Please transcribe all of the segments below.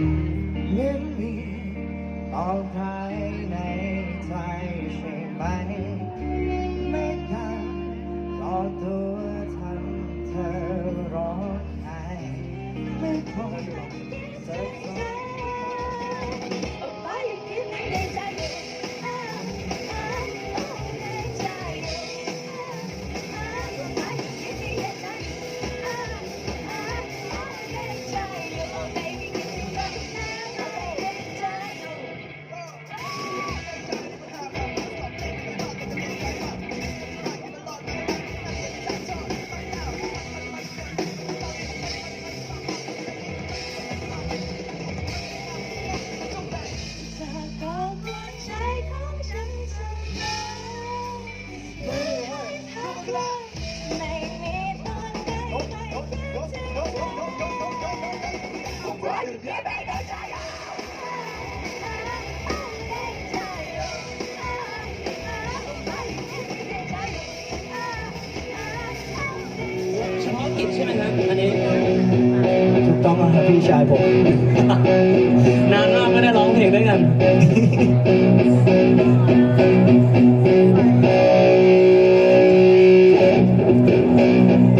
Live me กับพี่ชายผม นานมากไม่ได้ร้องเพลงด้วยกัน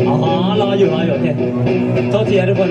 อ๋อ รออยู่รออยู่โอเคโทษทีนทุกคน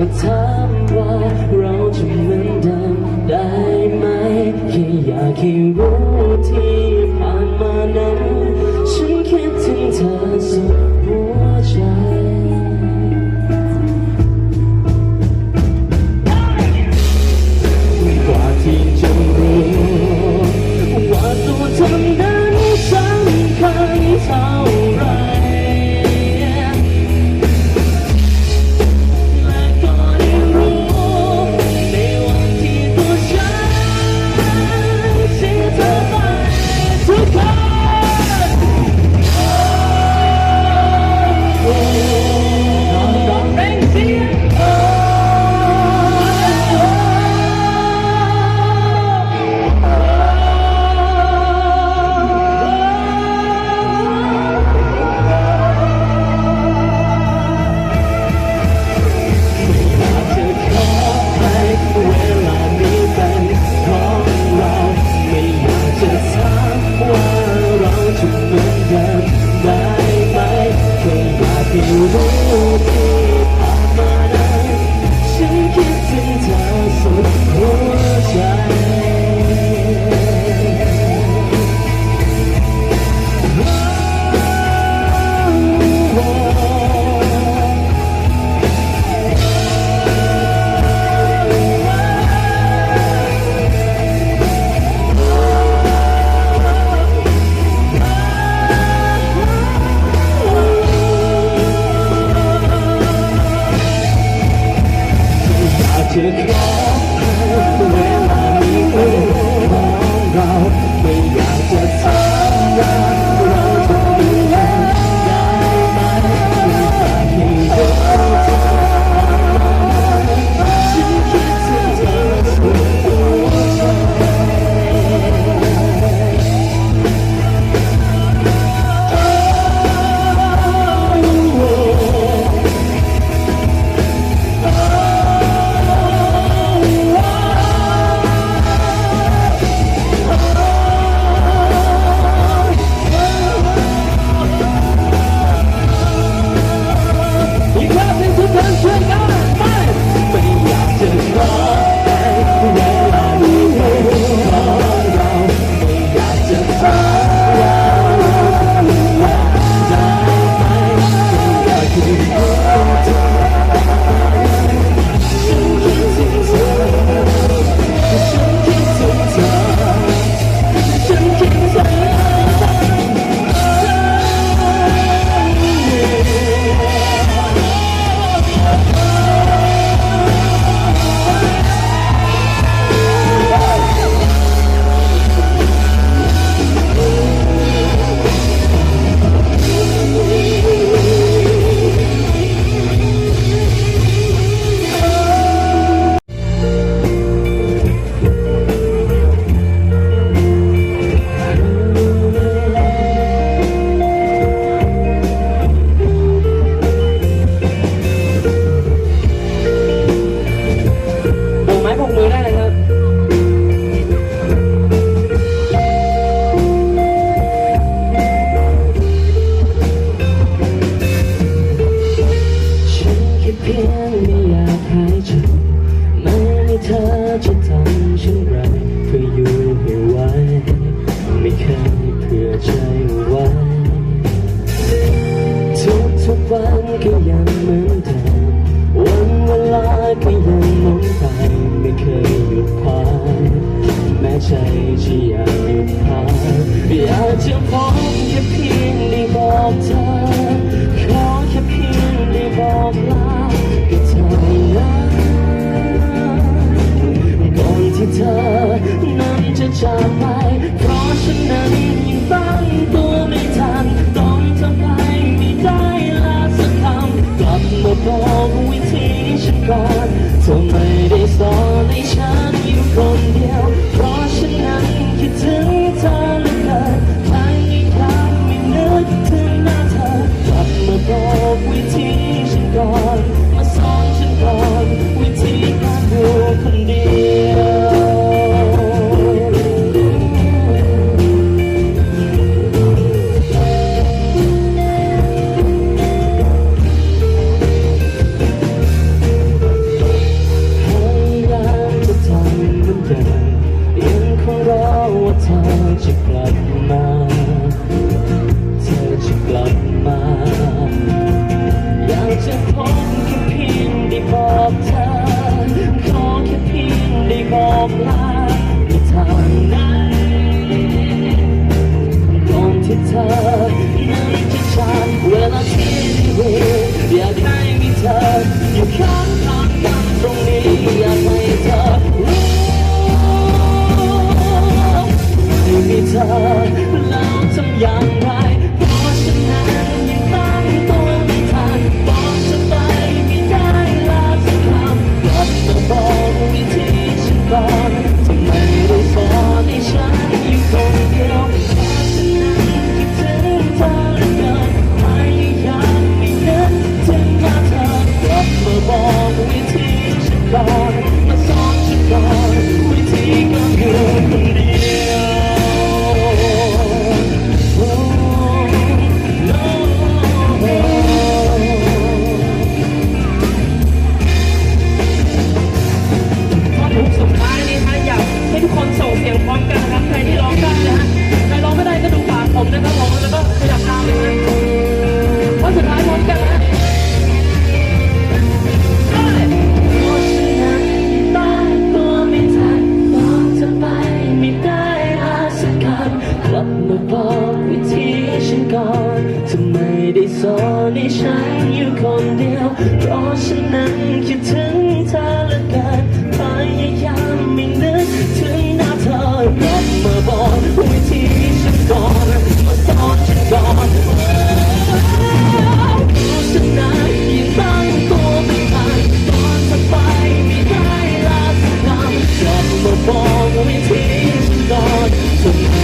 จะถามว่าเราจะเหมือนเดิมได้ไหมแค่อยากให้รู้ เธออยู่ที่ฉันเยู่อยากได้มีเธออยู่ข้างข้ตรงนี้อยากให้เธอรู้มีเธอแล้ทำย่ง ลับมาบอกวิธีฉันก่อนทำไมได้สอนให้ฉันอยู่คนเดียว เพราะฉันนั้นคิดถึงเธอและเกินพยายามไม่นึกถึงหน้าเธอลับมาบอกวิธีฉันก่อนมาสอนฉันก่อนดูฉันนั้นยิ่ตั้งตัวไม่ทันตอนจะไปไม่ได้ลาสักคำลับมาบอกวิธีฉันก่อน